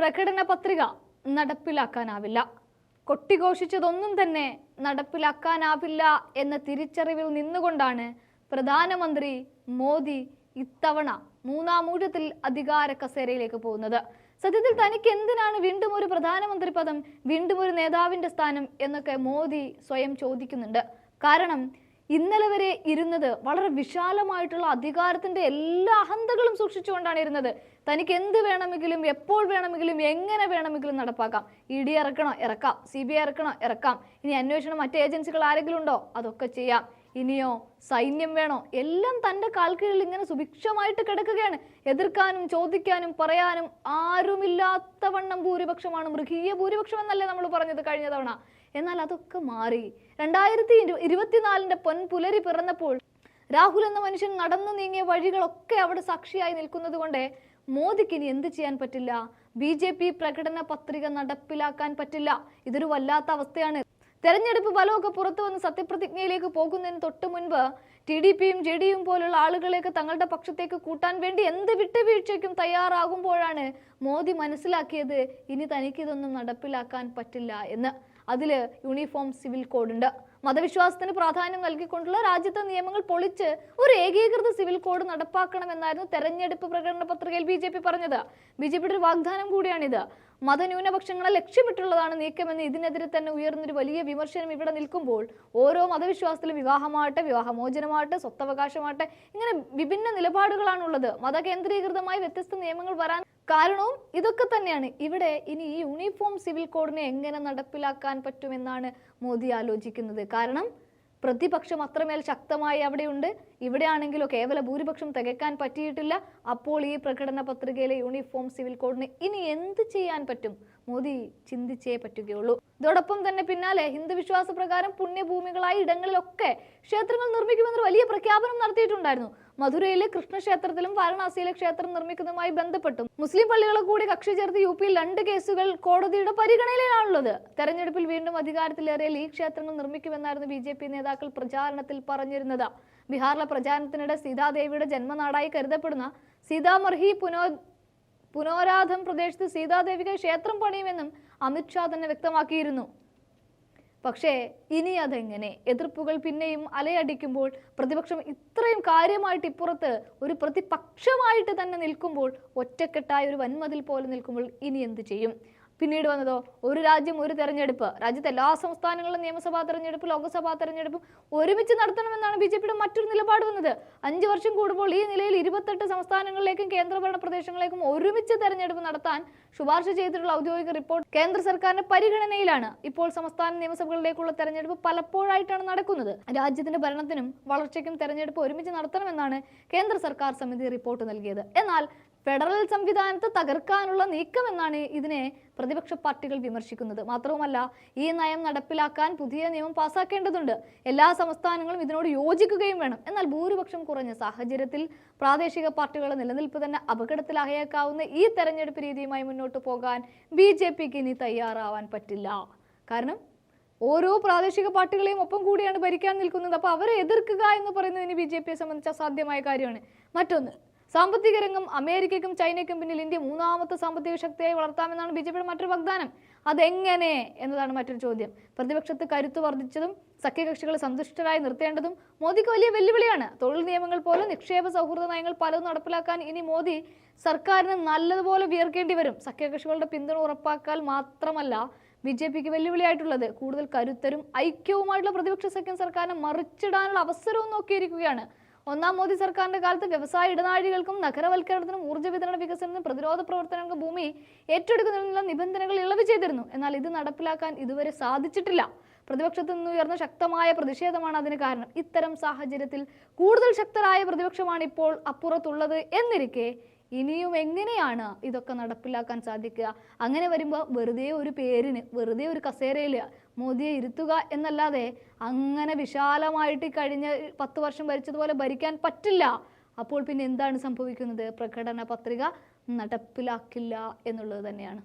പ്രകടന പത്രിക നടപ്പിലാക്കാനാവില്ല. കൊട്ടിഘോഷിച്ചതൊന്നും തന്നെ നടപ്പിലാക്കാനാവില്ല എന്ന തിരിച്ചറിവിൽ നിന്നുകൊണ്ടാണ് പ്രധാനമന്ത്രി മോദി ഇത്തവണ മൂന്നാം ഊഴത്തിൽ അധികാര കസേരയിലേക്ക് പോകുന്നത്. സത്യത്തിൽ തനിക്ക് എന്തിനാണ് വീണ്ടും ഒരു പ്രധാനമന്ത്രി പദം വീണ്ടും ഒരു നേതാവിന്റെ സ്ഥാനം എന്നൊക്കെ മോദി സ്വയം ചോദിക്കുന്നുണ്ട്. കാരണം ഇന്നലെ വരെ ഇരുന്നത് വളരെ വിശാലമായിട്ടുള്ള അധികാരത്തിന്റെ എല്ലാ അഹന്തകളും സൂക്ഷിച്ചുകൊണ്ടാണ് ഇരുന്നത്. തനിക്ക് എന്ത് വേണമെങ്കിലും എപ്പോൾ വേണമെങ്കിലും എങ്ങനെ വേണമെങ്കിലും നടപ്പാക്കാം. ഇ ഡി ഇറക്കണോ? ഇറക്കാം. സി ബി ഐ ഇറക്കണോ? ഇറക്കാം. ഇനി അന്വേഷണം മറ്റ് ഏജൻസികൾ ആരെങ്കിലും ഉണ്ടോ? അതൊക്കെ ചെയ്യാം. ഇനിയോ സൈന്യം വേണോ? എല്ലാം തന്റെ കാൽക്കീഴിൽ ഇങ്ങനെ സുഭിക്ഷമായിട്ട് കിടക്കുകയാണ്. എതിർക്കാനും ചോദിക്കാനും പറയാനും ആരുമില്ലാത്ത വണ്ണം ഭൂരിപക്ഷമാണ്. മൃഗീയ ഭൂരിപക്ഷം എന്നല്ലേ നമ്മൾ പറഞ്ഞത് കഴിഞ്ഞ തവണ. എന്നാൽ അതൊക്കെ മാറി. രണ്ടായിരത്തി ഇരുപത്തിനാലിന്റെ പൊൻപുലരി പിറന്നപ്പോൾ രാഹുൽ എന്ന മനുഷ്യൻ നടന്നു നീങ്ങിയ വഴികളൊക്കെ അവിടെ സാക്ഷിയായി നിൽക്കുന്നത് കൊണ്ട് മോദിക്ക് ഇനി എന്ത് ചെയ്യാൻ പറ്റില്ല? ബി ജെ പി പ്രകടന പത്രിക നടപ്പിലാക്കാൻ പറ്റില്ല. ഇതൊരു വല്ലാത്ത അവസ്ഥയാണ്. തെരഞ്ഞെടുപ്പ് ഫലമൊക്കെ പുറത്തു വന്ന് സത്യപ്രതിജ്ഞയിലേക്ക് പോകുന്നതിന് തൊട്ട് മുൻപ് ടി ഡി പിയും ജെ ഡിയും പോലുള്ള ആളുകളെയൊക്കെ തങ്ങളുടെ പക്ഷത്തേക്ക് കൂട്ടാൻ വേണ്ടി എന്ത് വിട്ടുവീഴ്ചയ്ക്കും തയ്യാറാകുമ്പോഴാണ് മോദി മനസ്സിലാക്കിയത് ഇനി തനിക്കിതൊന്നും നടപ്പിലാക്കാൻ പറ്റില്ല എന്ന്. അതിൽ യൂണിഫോം സിവിൽ കോഡുണ്ട്. മതവിശ്വാസത്തിന് പ്രാധാന്യം നൽകിക്കൊണ്ടുള്ള രാജ്യത്തെ നിയമങ്ങൾ പൊളിച്ച് ഒരു ഏകീകൃത സിവിൽ കോഡ് നടപ്പാക്കണമെന്നായിരുന്നു തെരഞ്ഞെടുപ്പ് പ്രകടന പത്രികയിൽ ബി ജെ പി പറഞ്ഞത്. ബി ജെ പിയുടെ ഒരു വാഗ്ദാനം കൂടിയാണിത്. മതന്യൂനപക്ഷങ്ങളെ ലക്ഷ്യമിട്ടുള്ളതാണ് നീക്കമെന്ന് ഇതിനെതിരെ തന്നെ ഉയർന്നൊരു വലിയ വിമർശനം ഇവിടെ നിൽക്കുമ്പോൾ ഓരോ മതവിശ്വാസത്തിലും വിവാഹമാകട്ടെ വിവാഹമോചനമാകട്ടെ സ്വത്തവകാശമാകട്ടെ ഇങ്ങനെ വിഭിന്ന നിലപാടുകളാണുള്ളത്. മതകേന്ദ്രീകൃതമായി വ്യത്യസ്ത നിയമങ്ങൾ വരാൻ കാരണവും ഇതൊക്കെ തന്നെയാണ്. ഇവിടെ ഇനി ഈ യൂണിഫോം സിവിൽ കോഡിനെ എങ്ങനെ നടപ്പിലാക്കാൻ പറ്റുമെന്നാണ് മോദി ആലോചിക്കുന്നത്. കാരണം പ്രതിപക്ഷം അത്രമേൽ ശക്തമായി അവിടെയുണ്ട്. ഇവിടെയാണെങ്കിലോ കേവല ഭൂരിപക്ഷം തികയ്ക്കാൻ പറ്റിയിട്ടില്ല. അപ്പോൾ ഈ പ്രകടന പത്രികയിലെ യൂണിഫോം സിവിൽ കോഡിന് ഇനി എന്ത് ചെയ്യാൻ പറ്റും? മോദി ചിന്തിച്ചേ പറ്റുകയുള്ളൂ. ഇതോടൊപ്പം തന്നെ പിന്നാലെ ഹിന്ദു വിശ്വാസ പ്രകാരം പുണ്യഭൂമികളായ ഇടങ്ങളിലൊക്കെ ക്ഷേത്രങ്ങൾ നിർമ്മിക്കുമെന്നൊരു വലിയ പ്രഖ്യാപനം നടത്തിയിട്ടുണ്ടായിരുന്നു. മധുരയിലെ കൃഷ്ണക്ഷേത്രത്തിലും വാരണാസിയിലെ ക്ഷേത്രം നിർമ്മിക്കുന്നതുമായി ബന്ധപ്പെട്ടും മുസ്ലിം പള്ളികളെ കൂടി കക്ഷി ചേർത്ത് യു പിയിൽ രണ്ട് കേസുകൾ കോടതിയുടെ പരിഗണനയിലാണുള്ളത്. തെരഞ്ഞെടുപ്പിൽ വീണ്ടും അധികാരത്തിലേറിയാൽ ഈ ക്ഷേത്രങ്ങൾ നിർമ്മിക്കുമെന്നായിരുന്നു ബി ജെ പി നേതാക്കൾ പ്രചാരണത്തിൽ പറഞ്ഞിരുന്നത്. ബീഹാറിലെ പ്രചാരണത്തിനിടെ സീതാദേവിയുടെ ജന്മനാടായി കരുതപ്പെടുന്ന സീതാമർഹി പുനോ പുനോരാധം പ്രദേശത്ത് സീതാദേവിക്ക് ക്ഷേത്രം പണിയുമെന്നും അമിത്ഷാ തന്നെ വ്യക്തമാക്കിയിരുന്നു. പക്ഷേ ഇനി അതെങ്ങനെ? എതിർപ്പുകൾ പിന്നെയും അലയടിക്കുമ്പോൾ പ്രതിപക്ഷം ഇത്രയും കാര്യമായിട്ട് ഇപ്പുറത്ത് ഒരു പ്രതിപക്ഷമായിട്ട് തന്നെ നിൽക്കുമ്പോൾ ഒറ്റക്കെട്ടായ ഒരു വൻമതിൽ പോലെ നിൽക്കുമ്പോൾ ഇനി എന്ത് ചെയ്യും? പിന്നീട് വന്നതോ? ഒരു രാജ്യം ഒരു തെരഞ്ഞെടുപ്പ്. രാജ്യത്തെ എല്ലാ സംസ്ഥാനങ്ങളിലും നിയമസഭാ തെരഞ്ഞെടുപ്പ് ലോക്സഭാ തെരഞ്ഞെടുപ്പും ഒരുമിച്ച് നടത്തണമെന്നാണ് ബി ജെ പിയുടെ മറ്റൊരു നിലപാട് വന്നത്. അഞ്ചു വർഷം കൂടുമ്പോൾ ഈ നിലയിൽ ഇരുപത്തെട്ട് സംസ്ഥാനങ്ങളിലേക്കും കേന്ദ്രഭരണ പ്രദേശങ്ങളിലേക്കും ഒരുമിച്ച് തെരഞ്ഞെടുപ്പ് നടത്താൻ ശുപാർശ ചെയ്തിട്ടുള്ള ഔദ്യോഗിക റിപ്പോർട്ട് കേന്ദ്ര സർക്കാരിന്റെ പരിഗണനയിലാണ്. ഇപ്പോൾ സംസ്ഥാന നിയമസഭകളിലേക്കുള്ള തെരഞ്ഞെടുപ്പ് പലപ്പോഴായിട്ടാണ് നടക്കുന്നത്. രാജ്യത്തിന്റെ ഭരണത്തിനും വളർച്ചയ്ക്കും തെരഞ്ഞെടുപ്പ് ഒരുമിച്ച് നടത്തണമെന്നാണ് കേന്ദ്ര സർക്കാർ സമിതി റിപ്പോർട്ട് നൽകിയത്. എന്നാൽ ഫെഡറൽ സംവിധാനത്തെ തകർക്കാനുള്ള നീക്കമെന്നാണ് ഇതിനെ പ്രതിപക്ഷ പാർട്ടികൾ വിമർശിക്കുന്നത്. മാത്രവുമല്ല ഈ നയം നടപ്പിലാക്കാൻ പുതിയ നിയമം പാസാക്കേണ്ടതുണ്ട്. എല്ലാ സംസ്ഥാനങ്ങളും ഇതിനോട് യോജിക്കുകയും വേണം. എന്നാൽ ഭൂരിപക്ഷം കുറഞ്ഞ സാഹചര്യത്തിൽ പ്രാദേശിക പാർട്ടികളുടെ നിലനിൽപ്പ് തന്നെ അപകടത്തിലായേക്കാവുന്ന ഈ തെരഞ്ഞെടുപ്പ് രീതിയുമായി മുന്നോട്ട് പോകാൻ ബി ജെ പിക്ക് ഇനി തയ്യാറാവാൻ പറ്റില്ല. കാരണം ഓരോ പ്രാദേശിക പാർട്ടികളെയും ഒപ്പം കൂടിയാണ് ഭരിക്കാൻ നിൽക്കുന്നത്. അപ്പോൾ അവരെ എതിർക്കുക എന്ന് പറയുന്നത് ഇനി ബി ജെ പിയെ സംബന്ധിച്ച് അസാധ്യമായ കാര്യമാണ്. മറ്റൊന്ന് സാമ്പത്തിക രംഗം അമേരിക്കയ്ക്കും ചൈനയ്ക്കും പിന്നിൽ ഇന്ത്യ മൂന്നാമത്തെ സാമ്പത്തിക ശക്തിയായി വളർത്താമെന്നാണ് ബി ജെ പിയുടെ മറ്റൊരു വാഗ്ദാനം. അതെങ്ങനെ എന്നതാണ് മറ്റൊരു ചോദ്യം. പ്രതിപക്ഷത്ത് കരുത്തു വർദ്ധിച്ചതും സഖ്യകക്ഷികളെ സന്തുഷ്ടരായി നിർത്തേണ്ടതും മോദിക്ക് വലിയ വെല്ലുവിളിയാണ്. തൊഴിൽ നിയമങ്ങൾ പോലെ നിക്ഷേപ സൗഹൃദ നയങ്ങൾ പലതും നടപ്പിലാക്കാൻ ഇനി മോദി സർക്കാരിന് നല്ലതുപോലെ വിയർക്കേണ്ടി വരും. സഖ്യകക്ഷികളുടെ പിന്തുണ ഉറപ്പാക്കാൻ മാത്രമല്ല ബി ജെ പിക്ക് വെല്ലുവിളിയായിട്ടുള്ളത്. കൂടുതൽ കരുത്തരും ഐക്യവുമായിട്ടുള്ള പ്രതിപക്ഷ സഖ്യം സർക്കാരിനെ മറിച്ചിടാനുള്ള അവസരവും നോക്കിയിരിക്കുകയാണ് ഒന്നാം മോദി സർക്കാരിന്റെ കാലത്ത് വ്യവസായ ഇടനാഴികൾക്കും നഗരവൽക്കരണത്തിനും ഊർജ വിതരണ വികസനത്തിനും പ്രതിരോധ പ്രവർത്തനങ്ങൾക്ക് ഭൂമി ഏറ്റെടുക്കുന്നതിനുള്ള നിബന്ധനകൾ ഇളവ് ചെയ്തിരുന്നു. എന്നാൽ ഇത് നടപ്പിലാക്കാൻ ഇതുവരെ സാധിച്ചിട്ടില്ല. പ്രതിപക്ഷത്തു നിന്ന് ഉയർന്ന ശക്തമായ പ്രതിഷേധമാണ് അതിന് കാരണം. ഇത്തരം സാഹചര്യത്തിൽ കൂടുതൽ ശക്തരായ പ്രതിപക്ഷമാണ് ഇപ്പോൾ അപ്പുറത്തുള്ളത് എന്നിരിക്കെ ഇനിയും എങ്ങനെയാണ് ഇതൊക്കെ നടപ്പിലാക്കാൻ സാധിക്കുക? അങ്ങനെ വരുമ്പോൾ വെറുതെ ഒരു പേരിന് വെറുതെ ഒരു കസേരയിൽ മോദിയെ ഇരുത്തുക എന്നല്ലാതെ അങ്ങനെ വിശാലമായിട്ട് കഴിഞ്ഞ പത്ത് വർഷം ഭരിച്ചതുപോലെ ഭരിക്കാൻ പറ്റില്ല. അപ്പോൾ പിന്നെ എന്താണ് സംഭവിക്കുന്നത്? പ്രകടന പത്രിക നടപ്പിലാക്കില്ല എന്നുള്ളത് തന്നെയാണ്.